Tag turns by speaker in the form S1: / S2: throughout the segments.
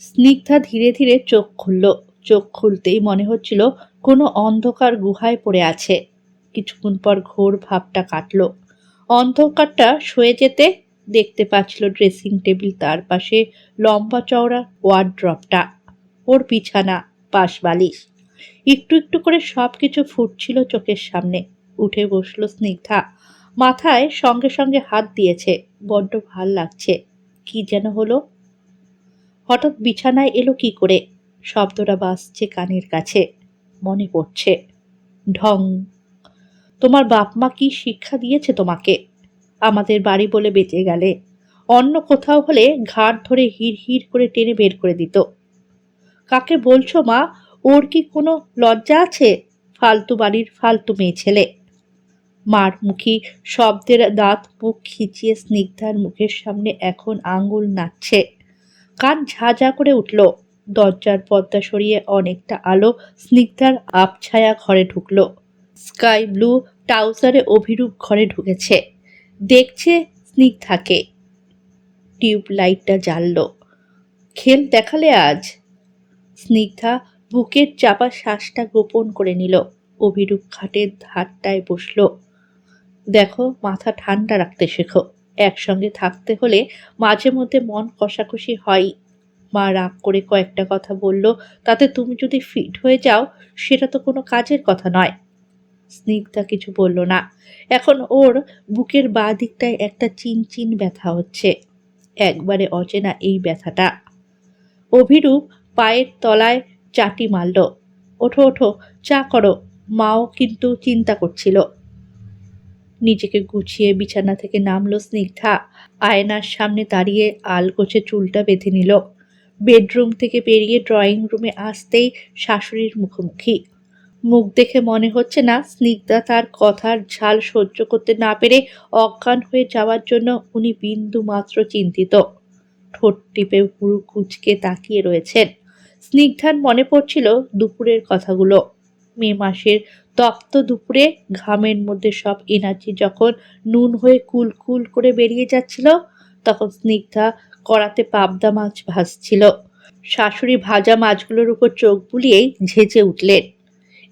S1: স্নিগ্ধা ধীরে ধীরে চোখ খুলল। চোখ খুলতেই মনে হচ্ছিল কোনো অন্ধকার গুহায় পড়ে আছে। কিছুক্ষণ পর ঘোর ভাবটা কাটলো। অন্ধকারটা সয়ে যেতে দেখতে পাচ্ছিল ড্রেসিং টেবিল তার পাশে লম্বা চওড়া ওয়ার্ড্রপটা। ওর বিছানা, পাশ বালিশ। একটু একটু করে সব কিছু ফুটছিল চোখের সামনে। উঠে বসল স্নিগ্ধা। মাথায় সঙ্গে সঙ্গে হাত দিয়েছে। বড্ড ভালো লাগছে। কি যেন হলো। হঠাৎ বিছানায় এলো কি করে? শব্দটা বাজছে কানের কাছে। মনে পড়ছে। ঢং। তোমার বাপ মা কি শিক্ষা দিয়েছে তোমাকে? আমাদের বাড়ি বলে বেঁচে গেলে। অন্য কোথাও হলে ঘাট ধরে হির হির করে টেনে বের করে দিত। কাকে বলছো মা? ওর কি কোনো লজ্জা আছে? ফালতু বাড়ির ফালতু মেয়ে ছেলে। মার মুখী শব্দের দাঁত মুখ খিচিয়ে স্নিগ্ধার মুখের সামনে এখন আঙুল নাচছে কান ঝাঁঝা করে উঠল। দরজার পর্দা সরিয়ে অনেকটা আলো স্নিগ্ধার আবছায়া ঘরে ঢুকলো। স্কাই ব্লু ট্রাউজারে অভিরূপ ঘরে ঢুকেছে। দেখছে স্নিগ্ধাকে। টিউব লাইটটা জ্বালল। খেল দেখালে আজ। স্নিগ্ধা বুকের চাপা শ্বাসটা গোপন করে নিল। অভিরূপ খাটের ধারটায় বসল। দেখো, মাথা ঠান্ডা রাখতে শেখো। একসঙ্গে থাকতে হলে মাঝে মধ্যে মন কষাকষি হয়। মা রাগ করে কয়েকটা কথা বলল, তাতে তুমি যদি ফিট হয়ে যাও, সেটা তো কোনো কাজের কথা নয়। স্নিগ্ধা কিছু বলল না। এখন ওর বুকের বাঁ দিকটায় একটা চিন চিন ব্যথা হচ্ছে। একবারে অচেনা এই ব্যথাটা। অভিরূপ পায়ের তলায় চাটি মারল। ওঠো ওঠো, চা করো। মাও কিন্তু চিন্তা করছিল। নিজেকে গুছিয়ে বিছানা থেকে নামলো স্নিগ্ধা। আয়নার সামনে দাঁড়িয়ে আলগোছে চুলটা বেঁধে নিল। বেডরুম থেকে বেরিয়ে ড্রয়িং রুমে আসতেই শাশুড়ির মুখোমুখি। মুখ দেখে মনে হচ্ছে না স্নিগ্ধা তার কথার ঝাল সহ্য করতে না পেরে অজ্ঞান হয়ে যাওয়ার জন্য উনি বিন্দু মাত্র চিন্তিত। ঠোঁট টিপে পুরু কুচকে তাকিয়ে রয়েছেন। স্নিগ্ধার মনে পড়ছিল দুপুরের কথাগুলো। মে মাসের তপ্ত দুপুরে ঘামের মধ্যে সব এনার্জি যখন নুন হয়ে কুল কুল করে বেরিয়ে যাচ্ছিল, তখন স্নিগ্ধা কড়াতে পাবদা মাছ ভাজছিল। শাশুড়ি ভাজা মাছগুলোর উপর চোখ বুলিয়েই ঝেঁচে উঠলেন।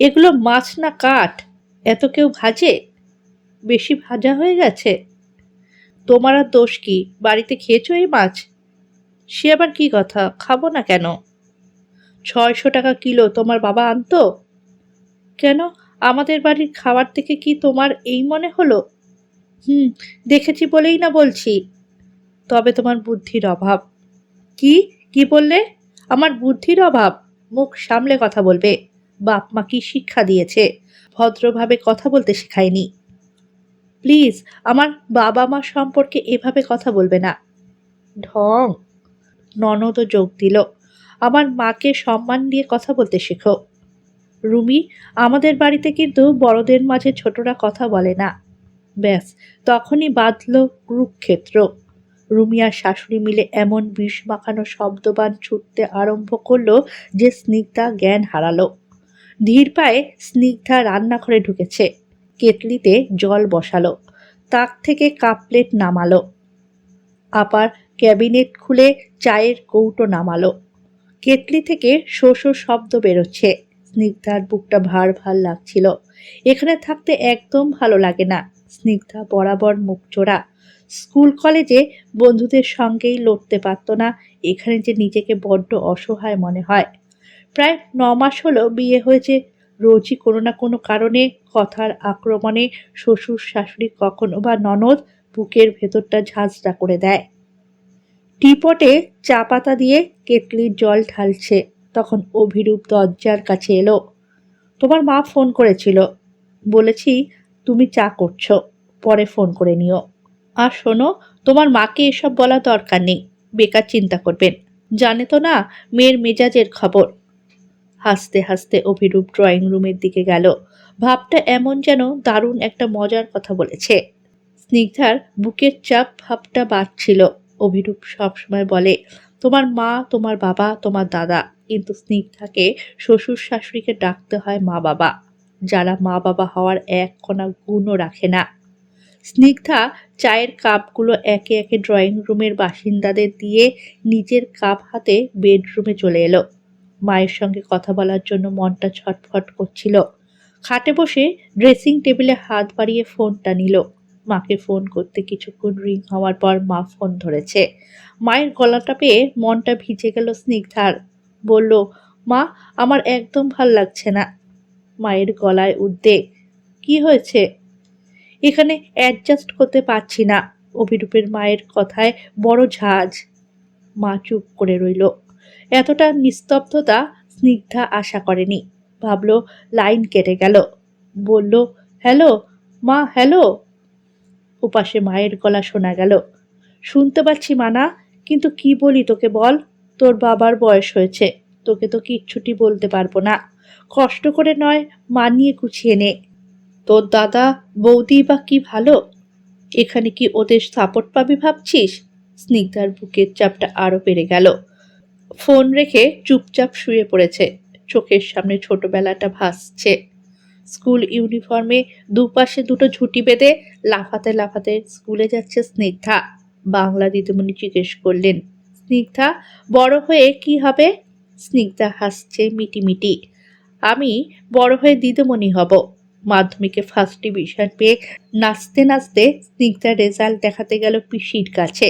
S1: এগুলো মাছ না কাঠ? এত কেউ ভাজে? বেশি ভাজা হয়ে গেছে? তোমার আর দোষ কি? বাড়িতে খেয়েছো এই মাছ? সে আবার কি কথা? খাব না কেন? ছয়শো টাকা কিলো তোমার বাবা আনতো? কেন? আমাদের বাড়ির খাবার থেকে কি তোমার এই মনে হলো? হুম, দেখেছি বলেই না বলছি। তবে তোমার বুদ্ধির অভাব। কি? কি বললে? আমার বুদ্ধির অভাব। মুখ সামলে কথা বলবে। বাপ মা কি শিক্ষা দিয়েছে? ভদ্রভাবে কথা বলতে শেখায়নি। প্লিজ, আমার বাবা মা সম্পর্কে এভাবে কথা বলবে না। ঢং। ননদও যোগ দিল। আমার মাকে সম্মান দিয়ে কথা বলতে শেখো। রুমি, আমাদের বাড়িতে কিন্তু বড়দের মাঝে ছোটরা কথা বলে না। ব্যাস, তখনই বাঁধল কুরুক্ষেত্র। রুমি আর শাশুড়ি মিলে এমন বিষ মাখানো শব্দবান ছুটতে আরম্ভ করল যে স্নিগ্ধা জ্ঞান হারালো। ধীর পায়ে স্নিগ্ধা রান্নাঘরে ঢুকেছে। কেটলিতে জল বসালো। তাক থেকে কাপ প্লেট নামালো। আবার ক্যাবিনেট খুলে চায়ের কৌটো নামালো। কেটলি থেকে শো শব্দ বেরোচ্ছে। স্নিগ্ধার বুকটা ভার ভার লাগছিল। এখানে থাকতে একদম ভালো লাগে না। স্নিগ্ধা বরাবর মুখ চোরা স্কুল কলেজে বন্ধুদের সঙ্গেই লড়তে পারতো না। এখানে যে নিজেকে বড্ড অসহায় মনে হয়। প্রায় ন মাস হলো বিয়ে হয়েছে। রোজই কোনো না কোনো কারণে কথার আক্রমণে শ্বশুর শাশুড়ি কখনো বা ননদ বুকের ভেতরটা ঝাঁঝরা করে দেয়। টিপটে চা পাতা দিয়ে কেটলির জল ঢালছে। তখন অভিরূপ দরজার কাছে এলো। তোমার মা ফোন করেছিল। বলেছি, তুমি চা করছ, পরে ফোন করে নিও। আর শোনো, তোমার মাকে এসব বলা দরকার নেই, বেকার চিন্তা করবেন। জানে তো না, মেয়ের মেজাজের খবর। হাসতে হাসতে অভিরূপ ড্রয়িং রুমের দিকে গেল। ভাবটা এমন যেন দারুণ একটা মজার কথা বলেছে। স্নিগ্ধার বুকের চাপ ভাবটা বাড়ছিল। অভিরূপ সবসময় বলে তোমার মা, তোমার বাবা, তোমার দাদা কিন্তু স্নিগ্ধাকে শ্বশুর শাশুড়িকে ডাকতে হয় মা বাবা। যারা মা বাবা হওয়ার এক কণা গুণও রাখে না। স্নিগ্ধা চায়ের কাপগুলো একে একে ড্রয়িং রুমের বাসিন্দাদের দিয়ে নিজের কাপ হাতে বেডরুমে চলে এলো। মায়ের সঙ্গে কথা বলার জন্য মনটা ছটফট করছিল। খাটে বসে ড্রেসিং টেবিলে হাত বাড়িয়ে ফোনটা নিল। মাকে ফোন করতে কিছুক্ষণ রিং হওয়ার পর মা ফোন ধরেছে। মায়ের গলাটা পেয়ে মনটা ভিজে গেল স্নিগ্ধার। বলল, মা, আমার একদম ভালো লাগছে না। মায়ের গলায় উদ্বেগ। কি হয়েছে? এখানে অ্যাডজাস্ট করতে পারছি না। অভিরূপের মায়ের কথায় বড় ঝাঁজ। মা চুপ করে রইল। এতটা নিস্তব্ধতা স্নিগ্ধা আশা করেনি। ভাবলো, লাইন কেটে গেল। বলল, হ্যালো, মা, হ্যালো। ওপাশে মায়ের গলা শোনা গেল। শুনতে পাচ্ছি মানা, কিন্তু কি বলি তোকে বল? তোর বাবার বয়স হয়েছে, তোকে তো কিচ্ছুটি বলতে পারব না। কষ্ট করে নয় মানিয়ে গুছিয়ে নে। তোর দাদা, বৌদি বা কি ভালো? এখানে কি ওদের সাপোর্ট পাবি ভাবছিস? স্নিগ্ধার বুকের চাপটা আরও বেড়ে গেল। ফোন রেখে চুপচাপ শুয়ে পড়েছে। চোখের সামনে ছোটবেলাটা ভাসছে। স্কুল ইউনিফর্মে দুপাশে দুটো ঝুঁটি বেঁধে লাফাতে লাফাতে স্কুলে যাচ্ছে স্নিগ্ধা। বাংলা দিদিমণি জিজ্ঞেস করলেন, স্নিগ্ধা, বড় হয়ে কি হবে? স্নিগ্ধা হাসছে মিটিমিটি। আমি বড় হয়ে দিদিমণি হব। মাধ্যমিকে ফার্স্ট ডিভিশন পেয়ে নাচতে নাচতে স্নিগ্ধার রেজাল্ট দেখাতে গেল পিসির কাছে।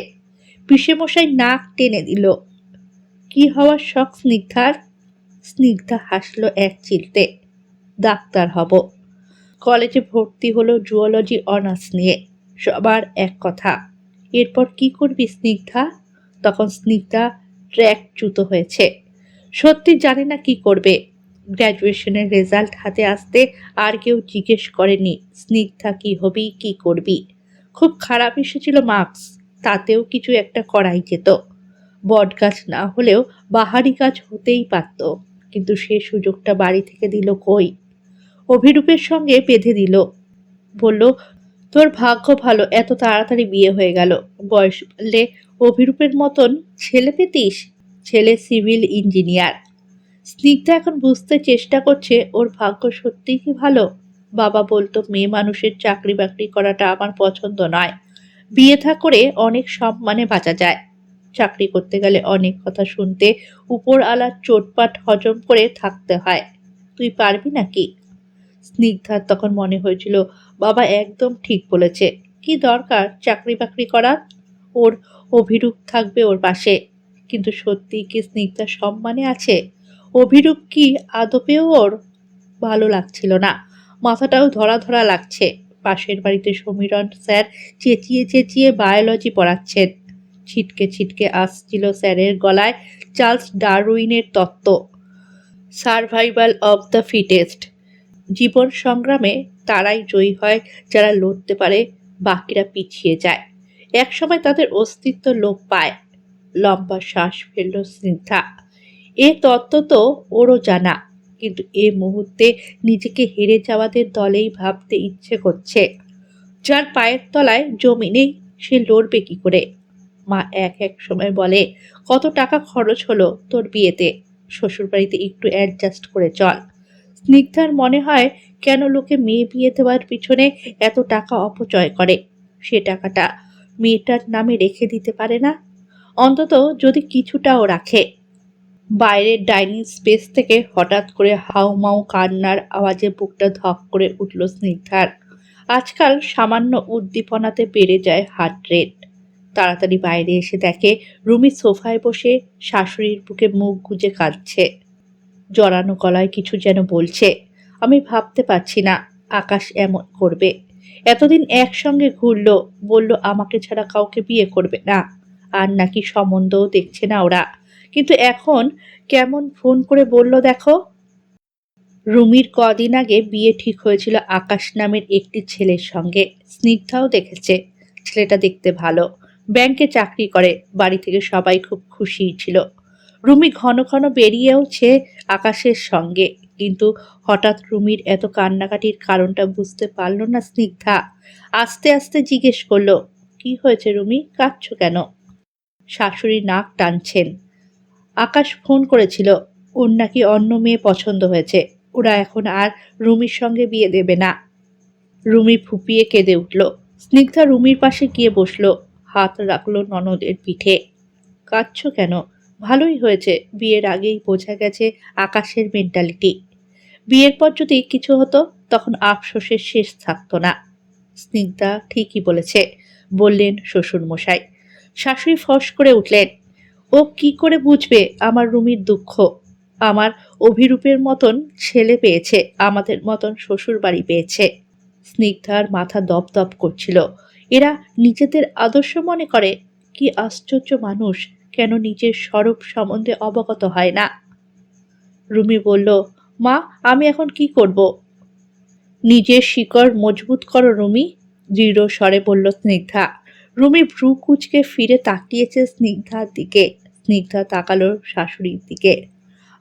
S1: মশাই নাক টেনে দিল, কি হওয়ার শখ স্নিগ্ধার? স্নিগ্ধা হাসলো এক চিলতে। ডাক্তার হব। কলেজে ভর্তি হলো জুওলজি অনার্স নিয়ে। সবার এক কথা, এরপর কি করবি স্নিগ্ধা? তখন স্নিগ্ধা ট্র্যাক চ্যুত হয়েছে। সত্যি জানে না কি করবে। গ্র্যাজুয়েশনের রেজাল্ট হাতে আসতে আর কেউ জিজ্ঞেস করেনি, স্নিগ্ধা কি হবি, কি করবি? খুব খারাপ এসেছিল মার্কস, তাতেও কিছু একটা করাই যেত। বট গাছ না হলেও বাহারি গাছ হতেই পারত, কিন্তু সে সুযোগটা বাড়ি থেকে দিল কই? অভিরূপের সঙ্গে বেঁধে দিল। বলল, তোর ভাগ্য ভালো, এত তাড়াতাড়ি বিয়ে হয়ে গেল। বয়স বললে অভিরূপের মতন ছেলে পেতিস? ছেলে সিভিল ইঞ্জিনিয়ার। স্নিগ্ধা এখন বুঝতে চেষ্টা করছে, ওর ভাগ্য সত্যিই কি ভালো? বাবা বলতো, মেয়ে মানুষের চাকরি বাকরি করাটা আমার পছন্দ নয়। বিয়ে থা করে অনেক সম্মানে বাঁচা যায়। চাকরি করতে গেলে অনেক কথা শুনতে উপর আলার চোটপাট হজম করে থাকতে হয়। তুই পারবি নাকি? স্নিগ্ধার তখন মনে হয়েছিল, বাবা একদম ঠিক বলেছে। কি দরকার চাকরি বাকরি করার ওর অভিরূপ থাকবে ওর পাশে। কিন্তু সত্যি কি স্নিগ্ধা সম্মানে আছে? অভিরূপ কি আদপেও ওর? ভালো লাগছিল না। মাথাটাও ধরা ধরা লাগছে। পাশের বাড়িতে সমীরণ স্যার চেঁচিয়ে চেঁচিয়ে বায়োলজি পড়াচ্ছেন। ছিটকে ছিটকে আসছিল স্যারের গলায় চার্লস ডারউইনের তত্ত্ব। Survival of the fittest. জীবন সংগ্রামে তারাই জয়ী হয়, যারা লড়তে পারে, বাকিরা পিছিয়ে যায়। একসময় তাদের অস্তিত্ব লোপ পায়। লম্বা শ্বাস ফেলল স্নিগ্ধা এ তত্ত্ব তো ওরও জানা, কিন্তু এ মুহূর্তে নিজেকে হেরে যাওয়াদের দলেই ভাবতে ইচ্ছে করছে। যার পায়ের তলায় জমি নেই, সে লড়বে কি করে? মা এক এক সময় বলে, কত টাকা খরচ হলো তোর বিয়েতে? শ্বশুরবাড়িতে একটু অ্যাডজাস্ট করে চল। স্নিগ্ধার মনে হয়, কেন লোকে মেয়ে বিয়ে দেওয়ার পিছনে এত টাকা অপচয় করে? সে টাকাটা মেয়েটার নামে রেখে দিতে পারে না? অন্তত যদি কিছুটাও রাখে। বাইরের ডাইনিং স্পেস থেকে হঠাৎ করে হাউমাউ কান্নার আওয়াজে বুকটা ধক করে উঠল স্নিগ্ধার। আজকাল সামান্য উদ্দীপনাতে বেড়ে যায় হার্ট রেট তাড়াতাড়ি বাইরে এসে দেখে রুমি সোফায় বসে শাশুড়ির বুকে মুখ গুজে কাঁদছে। জড়ানো গলায় কিছু যেন বলছে। আমি ভাবতে পারছি না, আকাশ এমন করবে। এতদিন একসঙ্গে ঘুরলো, বলল আমাকে ছাড়া কাউকে বিয়ে করবে না। আর নাকি সম্বন্ধও দেখছে না ওরা। কিন্তু এখন কেমন ফোন করে বলল দেখো? রুমির কদিন আগে বিয়ে ঠিক হয়েছিল আকাশ নামের একটি ছেলের সঙ্গে। স্নিগ্ধাও দেখেছে। ছেলেটা দেখতে ভালো। ব্যাংকে চাকরি করে, বাড়ি থেকে সবাই খুব খুশি ছিল। রুমি ঘন ঘন বেরিয়েওছে আকাশের সঙ্গে। কিন্তু হঠাৎ রুমির এত কান্নাকাটির কারণটা বুঝতে পারল না স্নিগ্ধা। আস্তে আস্তে জিজ্ঞেস করল, কি হয়েছে রুমি? কাঁদছো কেন? শাশুড়ি নাক টানছেন। আকাশ ফোন করেছিল, ওর নাকি অন্য মেয়ে পছন্দ হয়েছে। ওরা এখন আর রুমির সঙ্গে বিয়ে দেবে না। রুমি ফুপিয়ে কেঁদে উঠল। স্নিগ্ধা রুমির পাশে গিয়ে বসল, হাত রাখল ননদের পিঠে। কাঁদছ কেন? ভালোই হয়েছে। বিয়ের আগেই বোঝা গেছে আকাশের মেন্টালিটি বিয়ের পর যদি কিছু হতো, তখন আফসোসের শেষ থাকতো না। স্নিগ্ধা ঠিকই বলেছে, বললেন শ্বশুর মশাই শাশুড়ি ফস করে উঠলেন, ও কি করে বুঝবে আমার রুমির দুঃখ? আমার অভিরূপের মতন ছেলে পেয়েছে, আমাদের মতন শ্বশুর বাড়ি পেয়েছে। স্নিগ্ধার মাথা দপ দপ করছিল। এরা নিজেদের আদর্শ মনে করে? কি আশ্চর্য মানুষ! কেন নিজের স্বরূপ সম্বন্ধে অবগত হয় না? রুমি বলল, মা, আমি এখন কি করব? নিজের শিকড় মজবুত করো রুমি, দৃঢ় স্বরে বলল স্নিগ্ধা। রুমি ভ্রু কুচকে ফিরে তাকিয়েছে স্নিগ্ধার দিকে। স্নিগ্ধা তাকালো শাশুড়ির দিকে।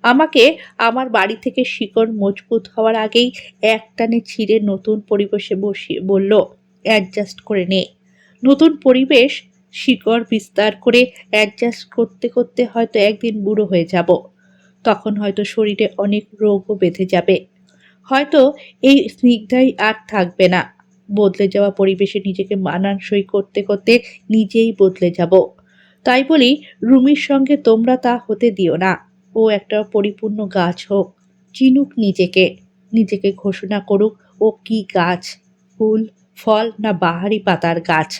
S1: আমাকে আমার বাড়ি থেকে শিকড় মজবুত হওয়ার আগেই একটানে ছিঁড়ে নতুন পরিবেশে বসিয়ে, বলল। অ্যাডজাস্ট করে নে। নতুন পরিবেশ শিকড় বিস্তার করে অ্যাডজাস্ট করতে করতে হয়তো একদিন বুড়ো হয়ে যাব। তখন হয়তো শরীরে অনেক রোগও বেঁধে যাবে। হয়তো এই স্নিগ্ধাই আর থাকবে না। বদলে যাওয়া পরিবেশে নিজেকে মানানসই করতে করতে নিজেই বদলে যাব। তাই বলি, রুমির সঙ্গে তোমরা তা হতে দিও না। ও একটা পরিপূর্ণ গাছ হোক, চিনুক নিজেকে। নিজেকে ঘোষণা করুক, ও কি গাছ? ফুল, ফল না বাহারি পাতার গাছ?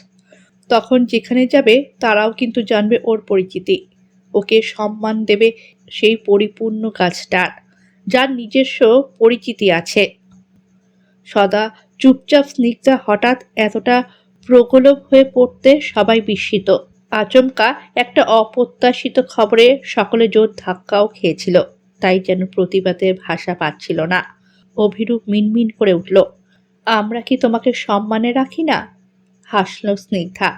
S1: তখন যেখানে যাবে তারাও কিন্তু জানবে ওর পরিচিতি। ওকে সম্মান দেবে সেই পরিপূর্ণ গাছটার যার নিজস্ব পরিচিতি আছে। সদা চুপচাপ স্নিগ্ধা হঠাৎ এতটা প্রগলভ হয়ে পড়তে সবাই বিস্মিত। আচমকা একটা অপ্রত্যাশিত খবরে সকলে জোর ধাক্কাও খেয়েছিল, তাই যেন প্রতিবাদের ভাষা পাচ্ছিল না। অভিরূপ মিনমিন করে উঠল, আমরা কি তোমাকে সম্মানে রাখি না? হাসল স্নিগ্ধা।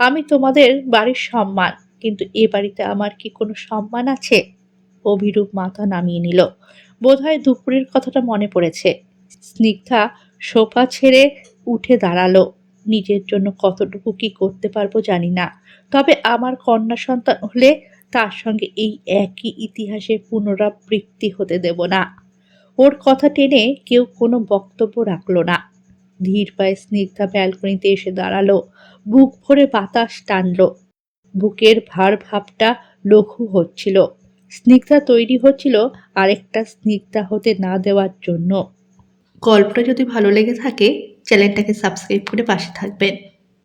S1: আমি তোমাদের বাড়ির সম্মান, কিন্তু এ বাড়িতে আমার কি কোনো সম্মান আছে? অভিরূপ মাথা নামিয়ে নিল। বোধহয় দুপুরের কথাটা মনে পড়েছে। স্নিগ্ধা সোফা ছেড়ে উঠে দাঁড়াল। নিজের জন্য কতটুকু কি করতে পারব জানি না। তবে আমার কন্যা সন্তান হলে তার সঙ্গে এই একই ইতিহাসের পুনরাবৃত্তি হতে দেব না। ওর কথা টেনে কেউ কোনো বক্তব্য রাখল না। ধীর পায়ে স্নিগ্ধা ব্যালকনিতে এসে দাঁড়াল। বুক ভরে বাতাস টানল। বুকের ভার ভাবটা লঘু হচ্ছিল। স্নিগ্ধা তৈরি হচ্ছিল আরেকটা স্নিগ্ধা হতে না দেওয়ার জন্য। গল্পটা যদি ভালো লেগে থাকে, চ্যানেলটাকে সাবস্ক্রাইব করে পাশে থাকবেন।